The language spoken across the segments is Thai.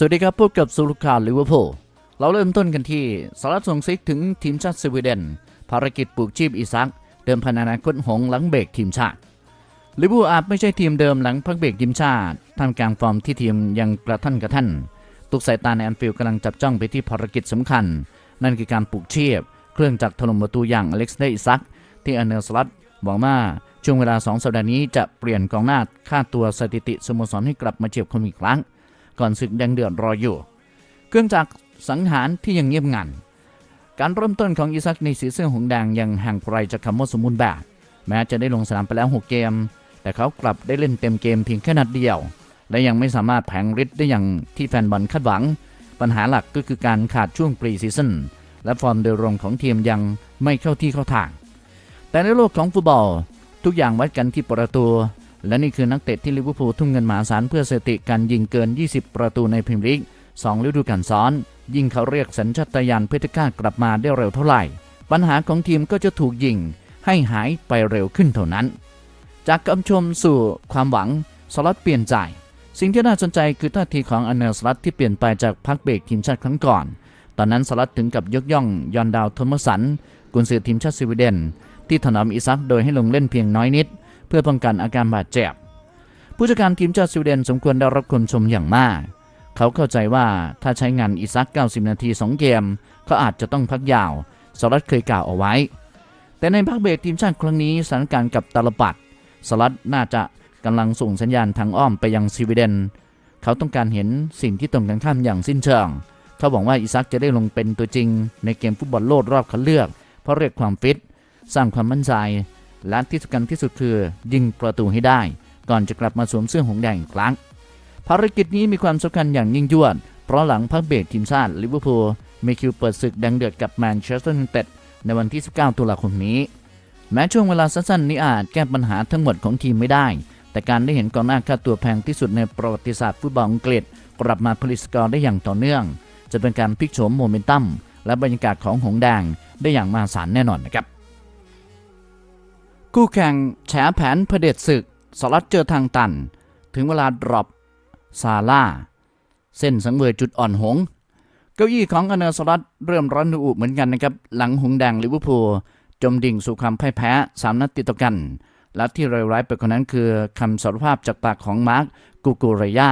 สวัสดีครับพบกับสุรุข่าวลิเวอร์พูลเราเริ่มต้นกันที่สารัตส่งซิกถึงทีมชาติสวีเดน ภารกิจปลูกชีพอีซัก เดิมพันอนาคตหงหลังเบรกทีมชาติลิเวอร์พูลอาจไม่ใช่ทีมเดิมหลังพักเบรกทีมชาติท่ามกลางฟอร์มที่ทีมยังกระท่านกระท่านทุกสายตาในแอนฟิลด์กำลังจับจ้องไปที่ภารกิจสำคัญ นั่นคือการปลูกชีพเครื่องจักรถล่มประตูอย่างอเล็กซ์เดย์อิซัก ที่อเนลสลัดหวังว่าช่วงเวลา 2 สัปดาห์นี้จะเปลี่ยนกองหน้าค่าตัวสถิติสโมสรให้กลับมาเฉียบคมอีกครั้ง ก่อนศึกแดงเดือดรออยู่ เครื่องจักรสังหารที่ยังเงียบงัน การเริ่มต้นของอิซักในสีเสื้อหงแดงยังห่างไกลจากคำว่าสมบูรณ์แบบ แม้จะได้ลงสนามไปแล้ว 6 เกม แต่เขากลับได้เล่นเต็มเกมเพียงแค่นัดเดียว และยังไม่สามารถแผงฤทธิ์ได้อย่างที่แฟนบอลคาดหวัง ปัญหาหลักก็คือการขาดช่วงปรีซีซั่นและฟอร์มโดยรวมของทีมยังไม่เข้าที่เข้าทาง แต่ในโลกของฟุตบอล ทุกอย่างวัดกันที่ประตู และนี่คือนักเตะที่ลิเวอร์พูลทุ่มเงินมหาศาลเพื่อสถิติการยิงเกิน 20 ประตูในพรีเมียร์ลีก2ฤดูกาลซ้อน ยิ่งเขาเรียกสัญชาตญาณเพื่อจะกล้ากลับมาได้เร็วเท่าไหร่ ปัญหาของทีมก็จะถูกยิงให้หายไปเร็วขึ้นเท่านั้น จากคำชมสู่ความหวังสล็อตเปลี่ยนใจ สิ่งที่น่าสนใจคือท่าทีของอเนลสลัตที่เปลี่ยนไปจากพักเบรกทีมชาติครั้งก่อน ตอนนั้นสลัตถึงกับยกย่องยอนดาวโทมสันกุนซือทีมชาติสวีเดน ที่ถนอมอิซักโดยให้ลงเล่นเพียงน้อยนิด เพื่อป้องกันอาการบาดเจ็บ ผู้จัดการทีมชาติสวีเดนสมควรได้รับคำชมอย่างมาก เขาเข้าใจว่าถ้าใช้งานอิซัก 90 นาที 2 เกมก็อาจจะต้องพักยาวสลัดเคยกล่าวเอาไว้ แต่ในพักเบรกทีมชาติครั้งนี้สถานการณ์กับตาลปัดสลัดน่าจะกำลังส่งสัญญาณทางอ้อมไปยังสวีเดน เขาต้องการเห็นสิ่งที่ตรงกันข้ามอย่างสิ้นเชิงเขาหวังว่าอิซักจะได้ลงเป็นตัวจริง ในเกมฟุตบอลโลกรอบคัดเลือก เพราะเรียกความฟิต สร้างความมั่นใจ และที่สำคัญที่สุดคือ ยิงประตูให้ได้ ก่อนจะกลับมาสวมเสื้อหงแดงอีกครั้ง ภารกิจนี้มีความสำคัญอย่างยิ่งยวด เพราะหลังพักเบรกทีมชาติลิเวอร์พูลมีคิวเปิดศึกแดงเดือดกับแมนเชสเตอร์ยูไนเต็ดในวันที่ 19 ตุลาคมนี้ แม้ช่วงเวลาสั้นๆนี้อาจแก้ปัญหาทั้งหมดของทีมไม่ได้ แต่การได้เห็นกองหน้าค่าตัวแพงที่สุดในประวัติศาสตร์ฟุตบอลอังกฤษ กลับมาผลิตสกอร์ได้อย่างต่อเนื่อง จะเป็นการพลิกโฉมโมเมนตัมและบรรยากาศของหงแดงได้อย่างมหาศาลแน่นอนนะครับ คู่แข่งแฉแผนเผด็จศึกสลัดเจอทางตัน ถึงเวลาดรอปซาร่า เส้นสังเวยจุดอ่อนหง เก้าอี้ของอเนอร์สลัดเริ่มร้อนอุเหมือนกันนะครับ หลังหงแดงลิเวอร์พูลจมดิ่งสู่ความพ่ายแพ้สามนัดติดต่อกัน และที่เลวร้ายไปกว่านั้นคือคำสารภาพจากปากของมาร์กกูกูเรยา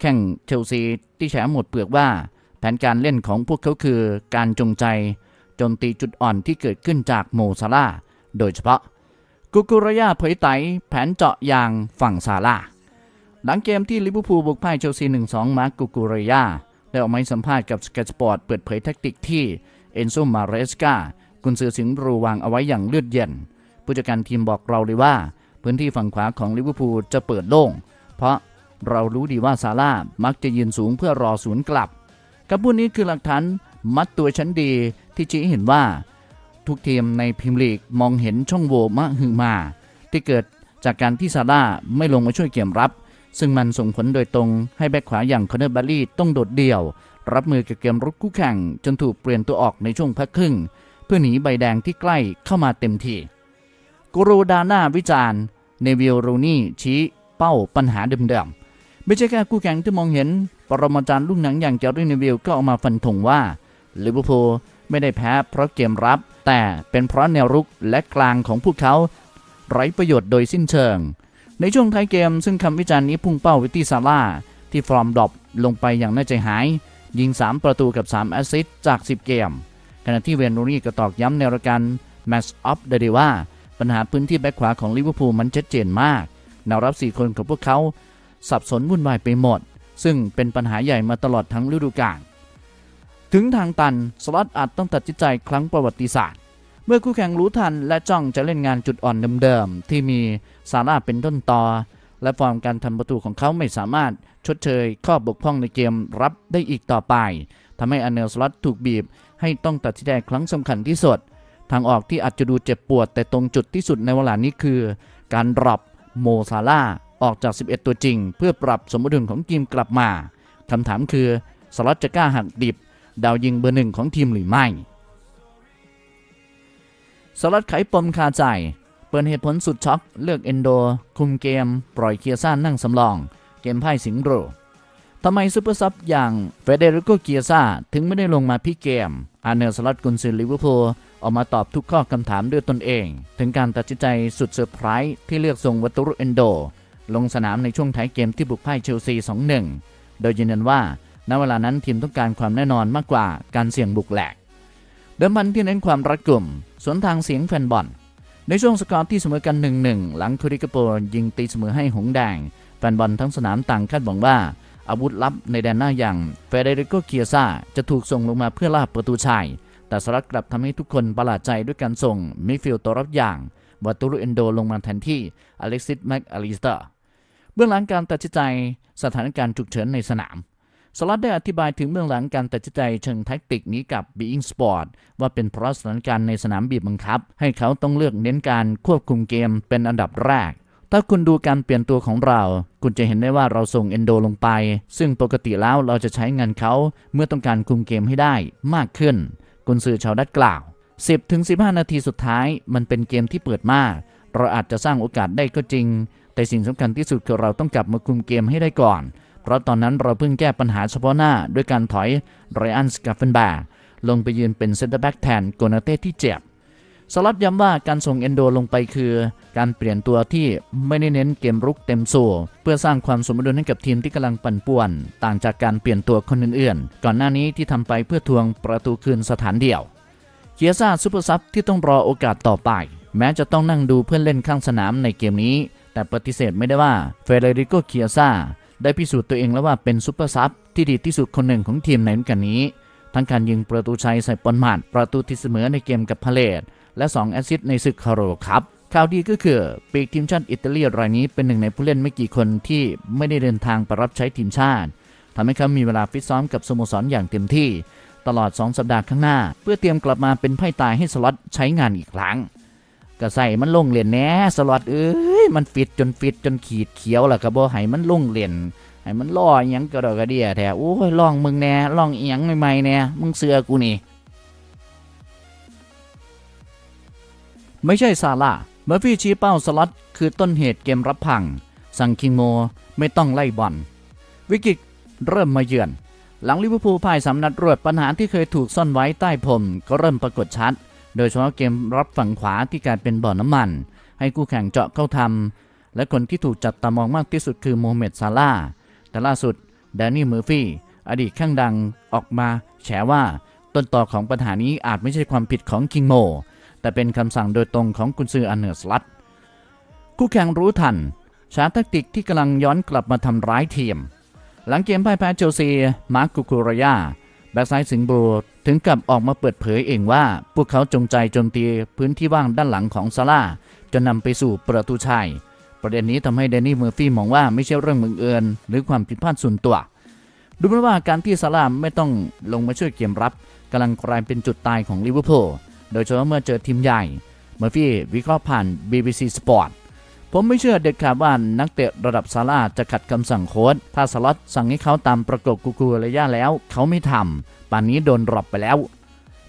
แข่งเชลซีที่แฉหมดเปลือกว่า แผนการเล่นของพวกเขาคือการจงใจโจมตีจุดอ่อนที่เกิดขึ้นจากโมซาร่าโดยเฉพาะ กุกุรยาเผยไตแผนเจาะยางฝั่งซาร่าหลังเกมที่ลิเวอร์พูลบุกพ่ายเชลซี 1-2 มาร์กกุกุรยาได้ออกมาสัมภาษณ์กับสเกายสปอร์ตเปิดเผยแทคติกที่เอนโซมาเรสกากุนซือสิงห์รูวางเอาไว้อย่างเลือดเย็น ผู้จัดการทีมบอกเราเลยว่า พื้นที่ฝั่งขวาของลิเวอร์พูลจะเปิดโล่ง เพราะเรารู้ดีว่าซาร่ามักจะยืนสูงเพื่อรอสวนย์กลับคำพูดนี้คือหลักฐานมัดตัวชั้นดีที่ชี้เห็นว่า ทุกทีมในพรีเมียร์ลีกมองเห็นช่องโหว่มหึมา ที่เกิดจากการที่ซาร่าไม่ลงมาช่วยเกมรับ ซึ่งมันส่งผลโดยตรงให้แบ็คขวาอย่างคอนเนอร์บัลลี่ต้องโดดเดี่ยว รับมือกับเกมรุกคู่แข่ง จนถูกเปลี่ยนตัวออกในช่วงพักครึ่ง เพื่อหนีใบแดงที่ใกล้เข้ามาเต็มทีกูรูดาน่าวิจารณ์เนวิลรูนี่ชี้เป้าปัญหาเดิมๆไม่ใช่แค่คู่แข่งที่มองเห็น ปรมาจารย์ลูกหนังอย่างเจอร์รี่เนวิลก็ออกมาฟันธงว่าลิเวอร์พูลไม่ได้แพ้เพราะเกมรับ แต่เป็นเพราะแนวรุกและกลางของพวกเขา ไร้ประโยชน์โดยสิ้นเชิง ในช่วงท้ายเกมซึ่งคำวิจารณ์นี้พุ่งเป้าไปที่ซาร่าที่ฟอร์มดรอปลงไปอย่างน่าใจหาย ยิง 3 ประตูกับ 3 แอสซิสต์จาก 10 เกม ขณะที่เวนโรนี่ก็ตอกย้ำในรายการ Match of the Day ว่า ปัญหาพื้นที่แบ็คขวาของลิเวอร์พูลมันชัดเจนมากแนวรับ 4 คนของพวกเขา สับสนวุ่นวายไปหมด ซึ่งเป็นปัญหาใหญ่มาตลอดทั้งฤดูกาล ถึงทางตันสล็อตอาจต้องตัดสินใจครั้งประวัติศาสตร์ เมื่อคู่แข่งรู้ทันและจ้องจะเล่นงานจุดอ่อนเดิมๆที่มีซาร่าเป็นต้นตอ และฟอร์มการทำประตูของเขาไม่สามารถชดเชยข้อบกพร่องในเกมรับได้อีกต่อไปทำให้อเนลสล็อตถูกบีบ ให้ต้องตัดสินใจครั้งสำคัญที่สุดทางออกที่อาจจะดูเจ็บปวด แต่ตรงจุดที่สุดในเวลานี้คือ การดรอปโมซาร่าออกจาก 11 ตัวจริง เพื่อปรับสมดุลของทีมกลับมาคำถามคือสล็อตจะกล้าหักดิบ ดาวยิงเบอร์หนึ่งของทีมหรือไม่สลัดไขปมคาใจ เปิดเหตุผลสุดช็อก เลือกเอนโด คุมเกม ปล่อยเคียซ่านั่งสำรอง เกมพ่ายสิงโรทำไมซูเปอร์ซับอย่างเฟเดริโกเกียซาถึงไม่ได้ลงมาพี่เกม อาร์เนลสล็อตกุนซือลิเวอร์พูลออกมาตอบทุกข้อคำถามด้วยตนเอง ถึงการตัดสินใจสุดเซอร์ไพรส์ที่เลือกส่งวัตตุรุเอนโด ลงสนามในช่วงท้ายเกมที่บุกพ่ายเชลซี 2-1 โดยยืนยันว่า ณเวลานั้นทีมต้องการความแน่นอนมากกว่าการเสี่ยงบุกแหลก เดิมพันที่เน้นความรักกลุ่ม สวนทางเสียงแฟนบอล ในช่วงสกอร์ที่เสมอกัน1-1 หลังคุริกโปยิงตีเสมอให้หงแดง แฟนบอลทั้งสนามต่างคาดหวังว่า อาวุธลับในแดนหน้าอย่างเฟเดริโกเคียซาจะถูกส่งลงมาเพื่อล่าประตูชัยแต่สลัดกลับทำให้ทุกคนประหลาดใจด้วยการส่งมิฟิลตัวรับอย่างวัตตุรุเอนโดลงมาแทนที่อเล็กซิสแม็กอลิสเตอร์เบื้องหลังการตัดสินใจสถานการณ์ฉุกเฉินในสนาม สลัดได้อธิบายถึงเบื้องหลังการตัดสินใจเชิงแท็กติกนี้กับ Being Sport ว่าเป็นเพราะสถานการณ์ในสนามบีบบังคับ ให้เขาต้องเลือกเน้นการควบคุมเกมเป็นอันดับแรก ถ้าคุณดูการเปลี่ยนตัวของเรา คุณจะเห็นได้ว่าเราส่งเอนโดลงไป ซึ่งปกติแล้วเราจะใช้งานเขาเมื่อต้องการคุมเกมให้ได้มากขึ้น กุนซือชาวดัตกล่าว 10-15 นาทีสุดท้ายมันเป็นเกมที่เปิดมาก เราอาจจะสร้างโอกาสได้ก็จริง แต่สิ่งสำคัญที่สุดคือเราต้องกลับมาคุมเกมให้ได้ก่อน เพราะตอนนั้นเราเพิ่งแก้ปัญหาเฉพาะหน้าด้วยการถอยไรอันสกาเฟนบร์ลงไปยืนเป็นเซนเตอร์แบ็กแทนโกนาเต้ที่เจ็บสลัดย้ำว่าการส่งเอนโดลงไปคือ การเปลี่ยนตัวที่ไม่ได้เน้นเกมรุกเต็มสูบเพื่อสร้างความสมดุลให้กับทีมที่กำลังปั่นป่วน ต่างจากการเปลี่ยนตัวคนอื่นๆ ก่อนหน้านี้ที่ทำไปเพื่อทวงประตูคืนสถานเดียวเคียซ่าซูเปอร์ซับที่ต้องรอโอกาสต่อไป แม้จะต้องนั่งดูเพื่อนเล่นข้างสนามในเกมนี้ แต่ปฏิเสธไม่ได้ว่าเฟเดริโกเคียซ่า ได้พิสูจน์ตัวเองแล้วว่าเป็นซูเปอร์ซับที่ดีที่สุดคนหนึ่งของทีมในฤดูกาลนี้ ทั้งการยิงประตูชัยใส่ปอนหมัดประตูที่เสมอในเกมกับพาเลตและ 2 แอสซิสต์ในศึกคาร์โรครับข่าวดีก็คือปีกทีมชาติอิตาลีรายนี้เป็นหนึ่งในผู้เล่นไม่กี่คนที่ไม่ได้เดินทางไปรับใช้ทีมชาติทำให้เขามีเวลาฟิตซ้อมกับสโมสรอย่างเต็มที่ ตลอด 2 สัปดาห์ข้างหน้า เพื่อเตรียมกลับมาเป็นไพ่ตายให้สล็อตใช้งานอีกครั้ง ก็ใส่มันลงเหรียญแหน่สล็อตเอ้ยมันฟิตจนฟิตจนขีดเขียวแล้วก็บ่ให้มันลงเหรียญให้มันล่ออหยังกระดอกกระเดียแท้โอ้ยลองมึงแน่ลองเอียงใหม่ๆแน่มึงเสือกูนี่ไม่ใช่ซาร่าเมอร์ฟี่ชี้เป้าสล็อตคือต้นเหตุเกมรับพัง สั่งคิงโมไม่ต้องไล่บอลวิกฤตเริ่มมาเยือน หลังลิเวอร์พูลพ่ายสามนัดรวดปัญหาที่เคยถูกซ่อนไว้ใต้พรมก็เริ่มปรากฏชัด โดยเฉพาะเกมรับฝั่งขวาที่กลายเป็นบ่อน้ำมัน ให้คู่แข่งเจาะเข้าทำและคนที่ถูกจับตามองมากที่สุดคือโมฮัมเหม็ดซาร่าแต่ล่าสุดแดนนี่เมอร์ฟี่อดีตข้างดังออกมาแฉว่าต้นต่อของปัญหานี้อาจไม่ใช่ความผิดของคิงโม แต่เป็นคำสั่งโดยตรงของกุนซืออันเนอร์สลัดคู่แข่งรู้ทันชาร์แทคติกที่กำลังย้อนกลับมาทำร้ายทีม หลังเกมพ่ายแพ้เชลซี มาร์คกุคูรยาแบ็กซ้ายสิงบู ถึงกับออกมาเปิดเผยเองว่า พวกเขาจงใจโจมตีพื้นที่ว่างด้านหลังของซาร่าจนนำไปสู่ประตูชัย ประเด็นนี้ทำให้แดนนี่เมอร์ฟี่มองว่าไม่ใช่เรื่องบังเอิญหรือความผิดพลาดส่วนตัว ดูเหมือนว่าการที่ซาร่าไม่ต้องลงมาช่วยเกมรับกำลังกลายเป็นจุดตายของลิเวอร์พูลโดยเฉพาะเมื่อเจอทีมใหญ่ เมอร์ฟี่วิเคราะห์ผ่าน BBC Sport ผมไม่เชื่อเด็ดขาดว่านักเตะระดับซาร่าจะขัดคำสั่งโค้ชถ้าสล็อตสั่งให้เขาตามประกบกูกูระยะแล้ว เขาไม่ทำ ป่านนี้โดนรอปไปแล้ว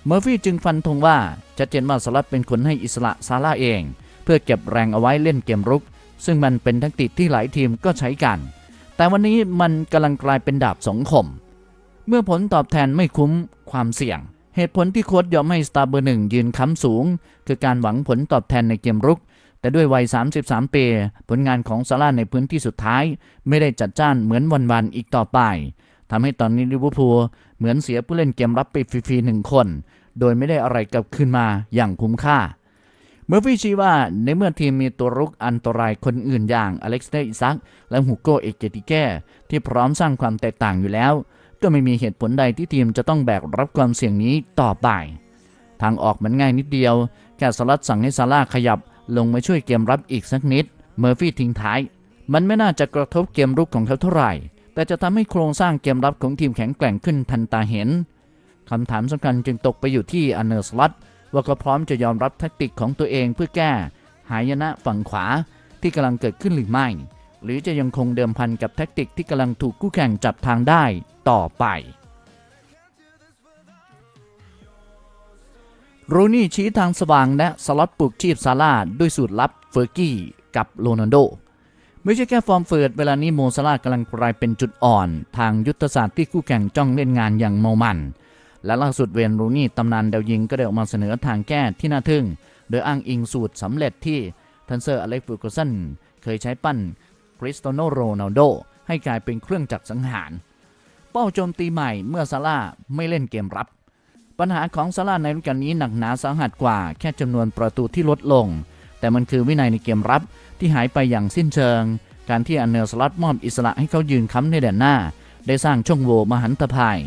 เมอร์ฟี่จึงฟันธงว่าชัดเจนว่าสล็อตเป็นคนให้อิสระซาร่าเอง เพื่อเก็บแรงเอาไว้เล่นเกมรุก ซึ่งมันเป็นทักติกที่หลายทีมก็ใช้กัน แต่วันนี้มันกำลังกลายเป็นดาบสองคม เมื่อผลตอบแทนไม่คุ้มความเสี่ยง เหตุผลที่โค้ชยอมให้สตาร์เบอร์หนึ่งยืนค้ำสูง คือการหวังผลตอบแทนในเกมรุกแต่ด้วยวัย 33 ปี ผลงานของซาร่าในพื้นที่สุดท้าย ไม่ได้จัดจ้านเหมือนวันๆอีกต่อไป ทำให้ตอนนี้ลิเวอร์พูล เหมือนเสียผู้เล่นเกมรับไปฟรีๆหนึ่งคน โดยไม่ได้อะไรกลับคืนมาอย่างคุ้มค่า เมื่อฟี่ชี้ว่าในเมื่อทีมมีตัวรุกอันตรายคนอื่นอย่างอเล็กซ์เดอิซักและฮูโกเอเกติแกที่พร้อมสร้างความแตกต่างอยู่แล้ว ก็ไม่มีเหตุผลใดที่ทีมจะต้องแบกรับความเสี่ยงนี้ต่อไป ทางออกมันง่ายนิดเดียว แค่สลัดสั่งให้ซาร่าขยับลงมาช่วยเกมรับอีกสักนิด เมอร์ฟี่ทิ้งท้าย มันไม่น่าจะกระทบเกมรุกของเขาเท่าไหร่ แต่จะทำให้โครงสร้างเกมรับของทีมแข็งแกร่งขึ้นทันตาเห็นคำถามสำคัญจึงตกไปอยู่ที่อันเนอร์สลัดว่าเขาพร้อมจะยอมรับแทคติกของตัวเองเพื่อแก้ หายนะฝั่งขวาที่กำลังเกิดขึ้นหรือไม่ หรือจะยังคงเดิมพันกับแทคติกที่กำลังถูกคู่แข่งจับทางได้ต่อไปรูนี่ชี้ทางสว่างและสล็อตปลุกชีพซาร่าด้วยสูตรลับเฟอร์กี้กับโรนัลโด ไม่ใช่แค่ฟอร์มเฟิร์ดเวลานี้โมซาลากำลังกลายเป็นจุดอ่อน ทางยุทธศาสตร์ที่คู่แข่งจ้องเล่นงานอย่างเมามัน และล่าสุดเวนรูนี่ตำนานดาวยิงก็ได้ออกมาเสนอทางแก้ที่น่าทึ่ง โดยอ้างอิงสูตรสำเร็จที่ทันเซอร์อเล็กฟูกสันเคยใช้ปั้นคริสโตโนโรนัลโดให้กลายเป็นเครื่องจักรสังหาร เป้าโจมตีใหม่เมื่อซาร่าไม่เล่นเกมรับ ปัญหาของซาร่าในฤดูกาลนี้หนักหนาสาหัสกว่า แค่จำนวนประตูที่ลดลง แต่มันคือวินัยในเกมรับที่หายไปอย่างสิ้นเชิง การที่อันเนอร์สลัดมอบอิสระให้เขายืนค้ำในแดนหน้า ได้สร้างช่องโหว่มหันตภัย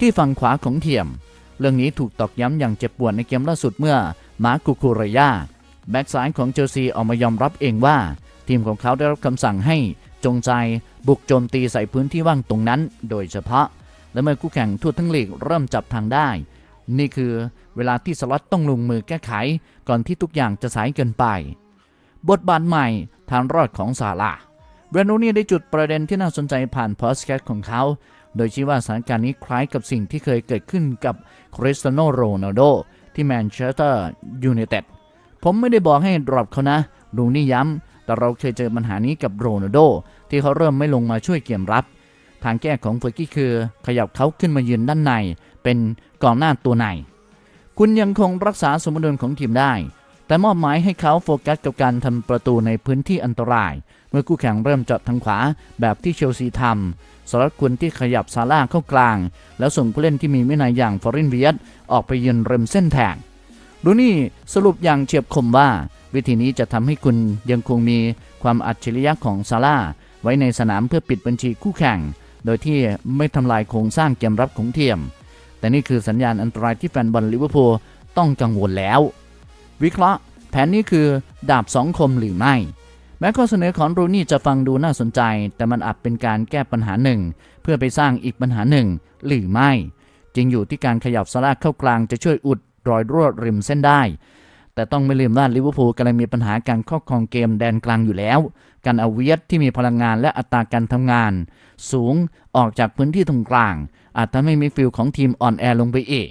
ที่ฝั่งขวาของเทียม เรื่องนี้ถูกตอกย้ำอย่างเจ็บปวดในเกมล่าสุดเมื่อมาร์กุคูรยาแบ็กซ้ายของเชลซีออกมายอมรับเองว่า ทีมของเขาได้รับคำสั่งให้จงใจบุกโจมตีใส่พื้นที่ว่างตรงนั้น โดยเฉพาะ และเมื่อคู่แข่งทั่วทั้งลีกเริ่มจับทางได้ นี่คือเวลาที่สล็อตต้องลงมือแก้ไขก่อนที่ทุกอย่างจะสายเกินไป บทบาทใหม่ทางรอดของซาลาเบรนโนนี่ได้จุดประเด็นที่น่าสนใจผ่านพอสแคทของเขา โดยชี้ว่าสถานการณ์นี้คล้ายกับสิ่งที่เคยเกิดขึ้นกับคริสเตียโนโรนัลโดที่แมนเชสเตอร์ยูไนเต็ดผมไม่ได้บอกให้ดรอปเขานะลุงนี่ย้ำ แต่เราเคยเจอปัญหานี้กับโรนัลโดที่เขาเริ่มไม่ลงมาช่วยเกมรับ ทางแก้ของเฟอร์กี้คือขยับเขาขึ้นมายืนด้านใน เป็นกองหน้าตัวใน คุณยังคงรักษาสมดุลของทีมได้ แต่มอบหมายให้เขาโฟกัสกับการทำประตูในพื้นที่อันตราย เมื่อคู่แข่งเริ่มเจาะทางขวาแบบที่เชลซีทำสำหรับคุณที่ขยับซาร่าเข้ากลาง แล้วส่งผู้เล่นที่มีวินัยอย่างฟอรินเวียตออกไปยืนเริมเส้นแทงดูนี่สรุปอย่างเฉียบคมว่า วิธีนี้จะทำให้คุณยังคงมีความอัจฉริยะของซาร่าไว้ในสนามเพื่อปิดบัญชีคู่แข่ง โดยที่ไม่ทำลายโครงสร้างเกมรับของทีม แต่นี่คือสัญญาณอันตรายที่แฟนบอลลิเวอร์พูลต้องกังวลแล้ว วิเคราะห์ แผนนี้คือดาบสองคมหรือไม่ แม้ข้อเสนอของรูนี่จะฟังดูน่าสนใจ แต่มันอาจเป็นการแก้ปัญหาหนึ่ง เพื่อไปสร้างอีกปัญหาหนึ่ง หรือไม่จริงอยู่ที่การขยับซาร่าเข้ากลางจะช่วยอุดรอยรั่วริมเส้นได้แต่ต้องไม่ลืมว่าลิเวอร์พูลกำลังมีปัญหาการครอบครองเกมแดนกลางอยู่แล้ว การเอาเวียดที่มีพลังงานและอัตราการทำงาน สูงออกจากพื้นที่ตรงกลาง อาจทำให้มิดฟิลด์ของทีมอ่อนแอลงไปเอง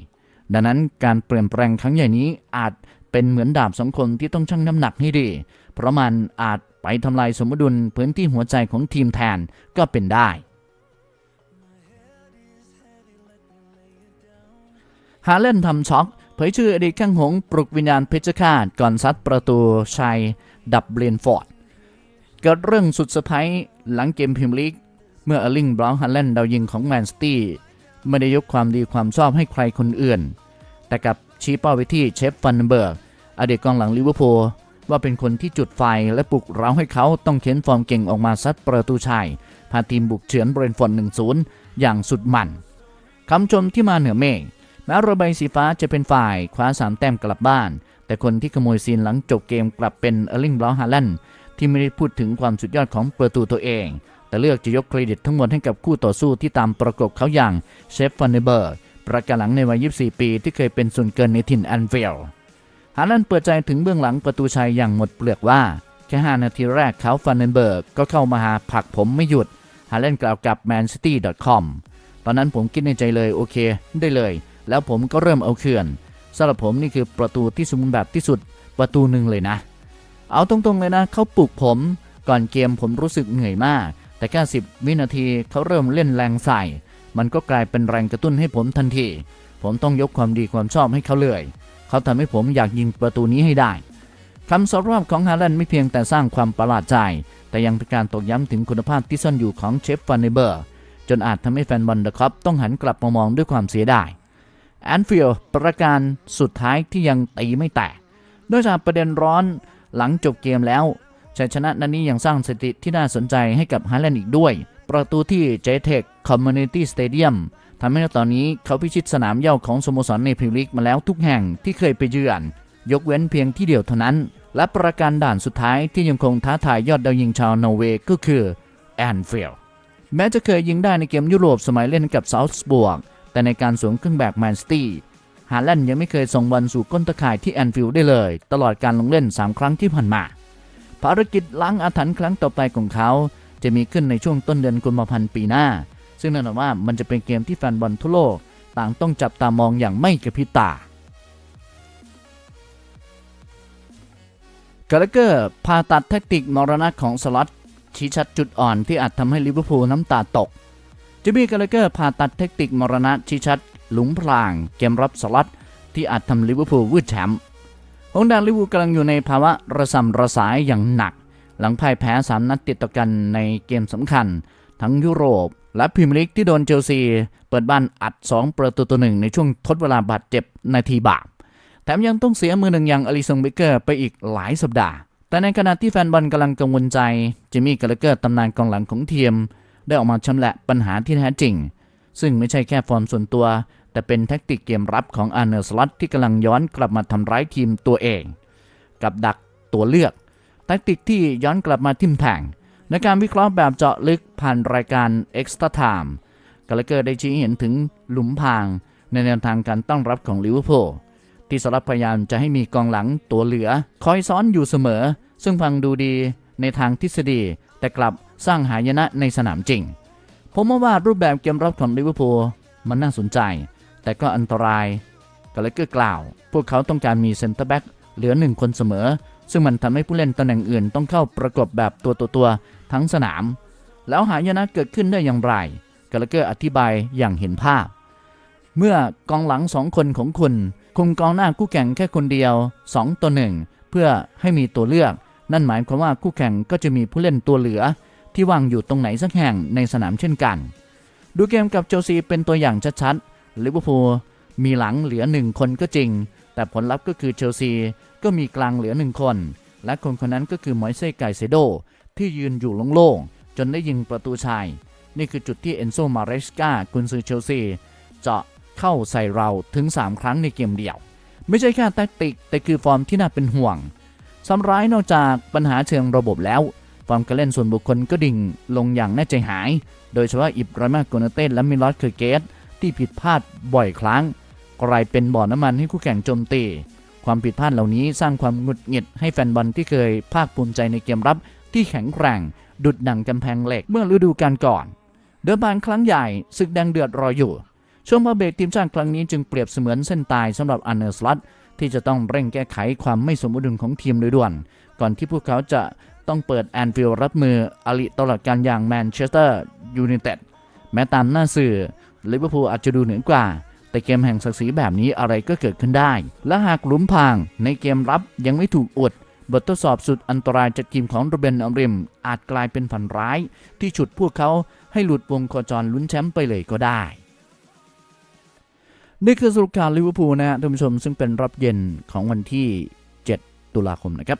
ดังนั้นการเปลี่ยนแปลงครั้งใหญ่นี้อาจเป็นเหมือนดาบสองคนที่ต้องชั่งน้ำหนักให้ดี เพราะมันอาจไปทำลายสมดุลพื้นที่หัวใจของทีมแทนก็เป็นได้หาเล่นทำช็อกเผยชื่ออดีตข้างหงส์ปลุกวิญญาณเพชรฆาตก่อนซัดประตูชัย ดับเบลนฟอร์ด เกิดเรื่องสุดเซอร์ไพรส์หลังเกมพรีเมียร์ลีก เมื่ออร์ลิงบราวน์ฮันแลนดาวยิงของแมนซิตี้ ไม่ได้ยกความดีความชอบให้ใครคนอื่น แต่กับชี้เป้าไปที่เชฟฟันเบิร์กอดีตกองหลังลิเวอร์พูลว่าเป็นคนที่จุดไฟและปลุกเร้าให้เขาต้องเค้นฟอร์มเก่งออกมาซัดประตูชัยพาทีมบุกเฉือนเบรนท์ฟอร์ด1-0 อย่างสุดมันคำชมที่มาเหนือเมฆแม้ระบายสีฟ้าจะเป็นฝ่ายคว้าสามแต้มกลับบ้าน แต่คนที่ขโมยซีนหลังจบเกมกลับเป็นเออร์ลิงบราวน์ฮาแลนที่ไม่ได้พูดถึงความสุดยอดของประตูตัวเอง แต่เลือกจะยกเครดิตทั้งหมดให้กับคู่ต่อสู้ที่ตามประกบเขาอย่างเชฟฟันเนเบอร์ ประกาศหลังในวัย 24 ปีที่เคยเป็นส่วนเกินในถิ่นแอนฟิลฮาแลนด์เปิดใจถึงเบื้องหลังประตูชัยอย่างหมดเปลือกว่า แค่ 5 นาทีแรกเขาฟันเนเบิร์กก็เข้ามาหาผักผมไม่หยุดฮาแลนกล่าวกับ mancity.com ตอนนั้นผมคิดในใจเลยโอเค ได้เลย แล้วผมก็เริ่มเอาเขื่อนสำหรับผมนี่คือประตูที่สมบูรณ์แบบที่สุดประตูหนึ่งเลยนะ เอาตรงๆเลยนะเขาปลุกผม ก่อนเกมผมรู้สึกเหนื่อยมาก แต่แค่10วินาทีเขาเริ่มเล่นแรงใส่ มันก็กลายเป็นแรงกระตุ้นให้ผมทันที ผมต้องยกความดีความชอบให้เขาเลย เขาทำให้ผมอยากยิงประตูนี้ให้ได้คำสารภาพของฮาแลนด์ไม่เพียงแต่สร้างความประหลาดใจ แต่ยังเป็นการตอกย้ำถึงคุณภาพที่ซ่อนอยู่ของเชฟฟันเนเบอร์ จนอาจทำให้แฟนบอลเดอะคัพต้องหันกลับมามองด้วยความเสียดายแอนฟิลด์ประการสุดท้ายที่ยังตีไม่แตกนอกจากประเด็นร้อนหลังจบเกมแล้ว ชัยชนะนันนี้ยังสร้างสถิติที่น่าสนใจให้กับฮาแลนด์อีกด้วย ประตูที่ j t e c Community Stadium ทำให้ตอนนี้เขาพิชิตสนามเย้าของสโมสรในพรีเมียร์ลีกมาแล้วทุกแห่งที่เคยไปเยือน ยกเว้นเพียงที่เดียวเท่านั้น และประการด่านสุดท้ายที่ยังคงท้าทายยอดดาวยิงชาวนอร์เวย์ก็คือแอนฟิลด์แม้จะเคยยิงได้ในเกมยุโรปสมัยเล่นกับซาท์บวกแต่ในการสวมเครื่องแบบแมนซิตี้ฮาแลนด์ยังไม่เคยส่งบอลสู่ก้นตะข่ายที่แอนฟิลด์ได้เลย ตลอดการลงเล่น 3 ครั้งที่ผ่านมา ภารกิจล้างอาถรรพ์ครั้งต่อไปของเขา จะมีขึ้นในช่วงต้นเดือนกุมภาพันธ์ปีหน้า ซึ่งแน่นอนว่ามันจะเป็นเกมที่แฟนบอลทั่วโลก ต่างต้องจับตามองอย่างไม่กระพริบตากาลเกอร์ผ่าตัดแทคติกมรณะของสล็อตชี้ชัดจุดอ่อนที่อาจทำให้ลิเวอร์พูลน้ำตาตกจิมมี่กาลเกอร์ผ่าตัดเทคนิคมรณะชี้ชัด หลุมพราง เกมรับสลัดที่อาจทำลิเวอร์พูลวืดแชมป์ หงส์แดงลิวูกำลังอยู่ในภาวะระสำระสายอย่างหนัก หลังพ่ายแพ้3นัดติดต่อกันในเกมสำคัญ ทั้งยุโรป และพรีเมียร์ลีกที่โดนเชลซี เปิดบ้านอัด 2 ประตูต่อหนึ่งในช่วงทดเวลาบาดเจ็บนาทีบาปแถมยังต้องเสียมือหนึ่งอย่างอลิซงเบเกอร์ไปอีกหลายสัปดาห์ แต่ในขณะที่แฟนบอลกำลังกังวลใจจิมมี่กาลเกอร์ตำนานกองหลังของทีม ได้ออกมาชำแหละปัญหาที่แท้จริง ซึ่งไม่ใช่แค่ฟอร์มส่วนตัว แต่เป็นแท็กติกเกมรับของอาร์เนอร์สล็อตที่กำลังย้อนกลับมาทำร้ายทีมตัวเอง กับดักตัวเลือกแท็กติกที่ย้อนกลับมาทิมแทงในการวิเคราะห์แบบเจาะลึกผ่านรายการ Extra Time กาลเกอร์ได้ชี้เห็นถึงหลุมพรางในแนวทางการตั้งรับของลิเวอร์พูลที่สลับพยายามจะให้มีกองหลังตัวเหลือ คอยซ้อนอยู่เสมอ ซึ่งฟังดูดีในทางทฤษฎี แต่กลับสร้างหายนะในสนามจริง ผมว่ารูปแบบเกมรับของลิเวอร์พูลมันน่าสนใจ แต่ก็อันตรายกาเลเกอร์กล่าว พวกเขาต้องการมีเซนเตอร์แบ็กเหลือหนึ่งคนเสมอ ซึ่งมันทำให้ผู้เล่นตำแหน่งอื่นต้องเข้าประกบแบบตัวตัวตัวๆทั้งสนาม แล้วหายนะเกิดขึ้นได้อย่างไรกาเลเกอร์อธิบายอย่างเห็นภาพ เมื่อกองหลังสองคนของคุณ คุมกองหน้าคู่แข่งแค่คนเดียว 2 ต่อหนึ่งเพื่อให้มีตัวเลือก นั่นหมายความว่าคู่แข่งก็จะมีผู้เล่นตัวเหลือ ที่วางอยู่ตรงไหนสักแห่งในสนามเช่นกัน ดูเกมกับเชลซีเป็นตัวอย่างชัดๆ ลิเวอร์พูลมีหลังเหลือหนึ่งคนก็จริง แต่ผลลัพธ์ก็คือเชลซีก็มีกลางเหลือหนึ่งคน และคนคนนั้นก็คือมอยเซ่ไกเซโด ที่ยืนอยู่โล่งๆ จนได้ยิงประตูชัย นี่คือจุดที่เอนโซมาเรสกากุนซือเชลซีเจาะเข้าใส่เราถึง 3 ครั้งในเกมเดียว ไม่ใช่แค่แทคติก แต่คือฟอร์มที่น่าเป็นห่วงซ้ำร้ายนอกจากปัญหาเชิงระบบแล้วฟอร์มการเล่นส่วนบุคคลก็ดิ่งลงอย่างน่าใจหาย โดยเฉพาะอิบราฮิมาโกนเต้และมิลอสเคอร์เกต ที่ผิดพลาดบ่อยครั้งกลายเป็นบ่อน้ำมันให้คู่แข่งโจมตี ความผิดพลาดเหล่านี้สร้างความหงุดหงิดให้แฟนบอลที่เคยภาคภูมิใจในเกมรับที่แข็งแกร่ง ดุดดังกำแพงเหล็กเมื่อฤดูกาลก่อน เดิมพันครั้งใหญ่ศึกแดงเดือดรออยู่ ช่วงพักเบรกทีมชาติครั้งนี้จึงเปรียบเสมือนเส้นตายสำหรับอันเนอร์สลัตที่จะต้องเร่งแก้ไขความไม่สมดุลของทีมโดยด่วน ก่อนที่พวกเขาจะต้องเปิดแอนฟิลด์รับมืออลิตลอดการอย่างแมนเชสเตอร์ยูไนเต็ดแม้ตามหน้าสื่อ ลิเวอร์พูลอาจจะดูเหนือกว่า แต่เกมแห่งศักดิ์ศรีแบบนี้อะไรก็เกิดขึ้นได้ และหากหลุมพรางในเกมรับยังไม่ถูกอดบททดสอบสุดอันตรายจากทีมของโรเบนอมริม อาจกลายเป็นฝันร้าย ที่ฉุดพวกเขาให้หลุดวงโคจรลุ้นแชมป์ไปเลยก็ได้ นี่คือสรุปข่าวลิเวอร์พูลนะฮะท่านผู้ชมซึ่งเป็นรอบเย็นของวันที่ 7 ตุลาคมนะครับ